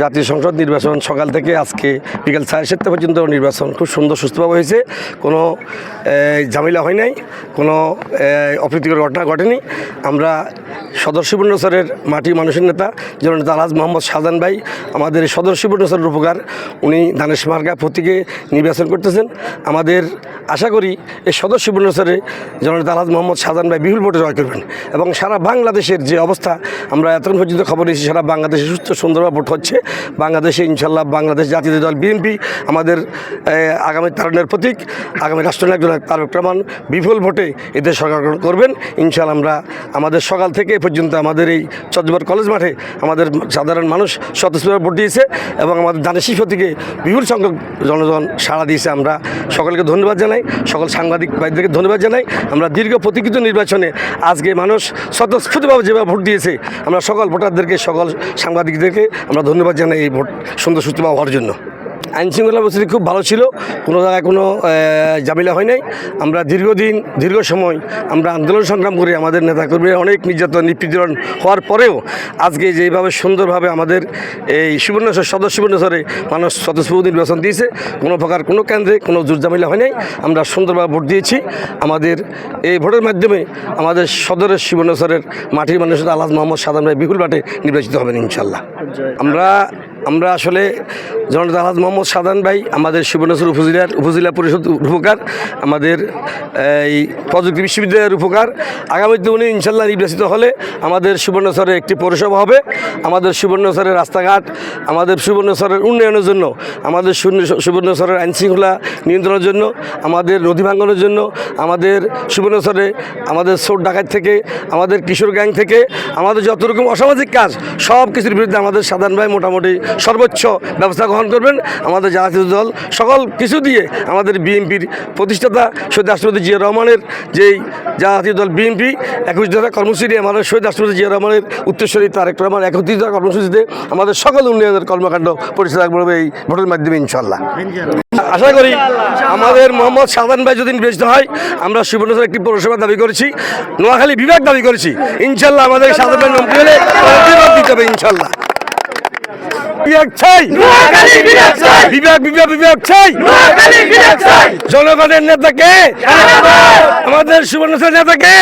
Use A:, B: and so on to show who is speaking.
A: জাতীয় সংসদ নির্বাচন সকাল থেকে আজকে বিকাল সাড়ে সাতটা পর্যন্ত নির্বাচন খুব সুন্দর সুস্থভাবে হয়েছে। কোনো ঝামেলা হয় নাই, কোনো অপ্রীতিকর ঘটনা ঘটেনি। আমরা সদর শিবনসরের মাটি মানুষের নেতা জননেতা আলহাজ মোহাম্মদ শাহজান ভাই, আমাদের এই সদর শিবনসরের উপকার, উনি ধানেশ মার্গা প্রতীকে নির্বাচন করতেছেন। আমাদের আশা করি এই সদর শিবনসরে জননেতা আলহাজ মোহাম্মদ শাহজান ভাই বিপুল ভোটে জয় করবেন। এবং সারা বাংলাদেশের যে অবস্থা, আমরা এতক্ষণ পর্যন্ত খবর নিয়েছি, সারা বাংলাদেশে সুস্থ, সুন্দরভাবে ভোট হচ্ছে। বাংলাদেশে ইনশাল্লাহ বাংলাদেশ জাতীয় দল বিএনপি আমাদের আগামী তারণের প্রতীক, আগামী রাষ্ট্রনায়ক জনাব তারক রহমান। বিপুল ভোটে এদের সরকার করবেন। ইনশাল্লাহ আমরা আমাদের সকাল থেকে পর্যন্ত আমাদের এই চন্দ্রবার কলেজ মাঠে আমাদের সাধারণ মানুষ স্বতঃস্ফূর্ত ভোট দিয়েছে এবং আমাদের দানের শিশু থেকে বিপুল সংখ্যক জনগণ সাড়া দিয়েছে। আমরা সকলকে ধন্যবাদ জানাই, সকল সাংবাদিক ভাইদেরকে ধন্যবাদ জানাই। আমরা দীর্ঘ প্রতীক্ষিত নির্বাচনে আজকে মানুষ স্বতঃস্ফূর্তভাবে যেভাবে ভোট দিয়েছে, আমরা সকল ভোটারদেরকে, সকল সাংবাদিকদেরকে আমরা ধন্যবাদ জানাই এই ভোট সুন্দর সুস্থ হওয়ার জন্য। আইন শৃঙ্খলা পরিস্থিতি খুব ভালো ছিল। কোনো জায়গায় কোনো ঝামেলা হয় নাই। আমরা দীর্ঘদিন, দীর্ঘ সময় আমরা আন্দোলন সংগ্রাম করে আমাদের নেতাকর্মীরা অনেক নির্যাতন, নিপীড়ন হওয়ার পরেও আজকে যেভাবে সুন্দরভাবে আমাদের এই সুবর্ণেশ্বর, সদর সুবর্ণেশ্বরে মানুষ স্বতঃস্ফূর্ত নির্বাচন দিয়েছে, কোনো প্রকার কোনো কেন্দ্রে কোনো জোর ঝামেলা হয় নাই। আমরা সুন্দরভাবে ভোট দিয়েছি। আমাদের এই ভোটের মাধ্যমে আমাদের সদরের, সুবর্ণেশ্বরের মাটির মানুষের আলহাজ মোহাম্মদ সাদাম ভাই বিপুল মাঠে নির্বাচিত হবেন ইনশাল্লাহ। আমরা আমরা আসলে জনতা আলহাজ মোহাম্মদ সাদান ভাই, আমাদের সুবর্ণেশ্বর উপজেলার উপজেলা পরিষদ উপকার আমাদের, এই প্রযুক্তি বিশ্ববিদ্যালয়ের উপকার আগামীতে উনি ইনশাল্লাহ নির্বাচিত হলে আমাদের সুবর্ণেশ্বরে একটি পৌরসভা হবে। আমাদের সুবর্ণেশ্বরের রাস্তাঘাট, আমাদের সুবর্ণেশ্বরের উন্নয়নের জন্য, আমাদের সুবর্ণ- সুবর্ণেশ্বরের আইনশৃঙ্খলা নিয়ন্ত্রণের জন্য, আমাদের নদী ভাঙ্গনের জন্য, আমাদের সুবর্ণেশ্বরে আমাদের সোট ডাকাত থেকে, আমাদের কিশোর গ্যাং থেকে, আমাদের যত রকম অসামাজিক কাজ সব কিছুর বিরুদ্ধে আমাদের সাধারণ ভাই মোটামুটি সর্বোচ্চ ব্যবস্থা গ্রহণ করবেন। আমাদের জাতীয় দল সকল কিছু দিয়ে আমাদের বিএনপির প্রতিষ্ঠাতা শহীদ রাষ্ট্রপতি জিয়া রহমানের যেই জাতীয় দল বিএনপি, একুশ ধারা কর্মসূচি আমাদের শহীদ রাষ্ট্রপতি জিয়া রহমানের উত্তরস্বরী তারেক রহমান একত্রিত কর্মসূচিতে আমাদের সকল উন্নয়নের কর্মকাণ্ড পরিচালনা করবে এই ভোটের মাধ্যমে ইনশাল্লাহ আশা করি আমাদের মোহাম্মদ সাদান ভাই যদি নির্বাচিত হয়, আমরা সুবর্ণচর একটি পৌরসভা দাবি করেছি, নোয়াখালী বিভাগ দাবি করেছি। ইনশাল্লাহ আমাদের সাদান ভাই হলে দিতে হবে ইনশাল্লাহ বিভাগ চাই। বিভাগ বিভাগ বিভাগ চাই। জনগণের নেতাকে। আমাদের সুবর্ণ নেতাকে।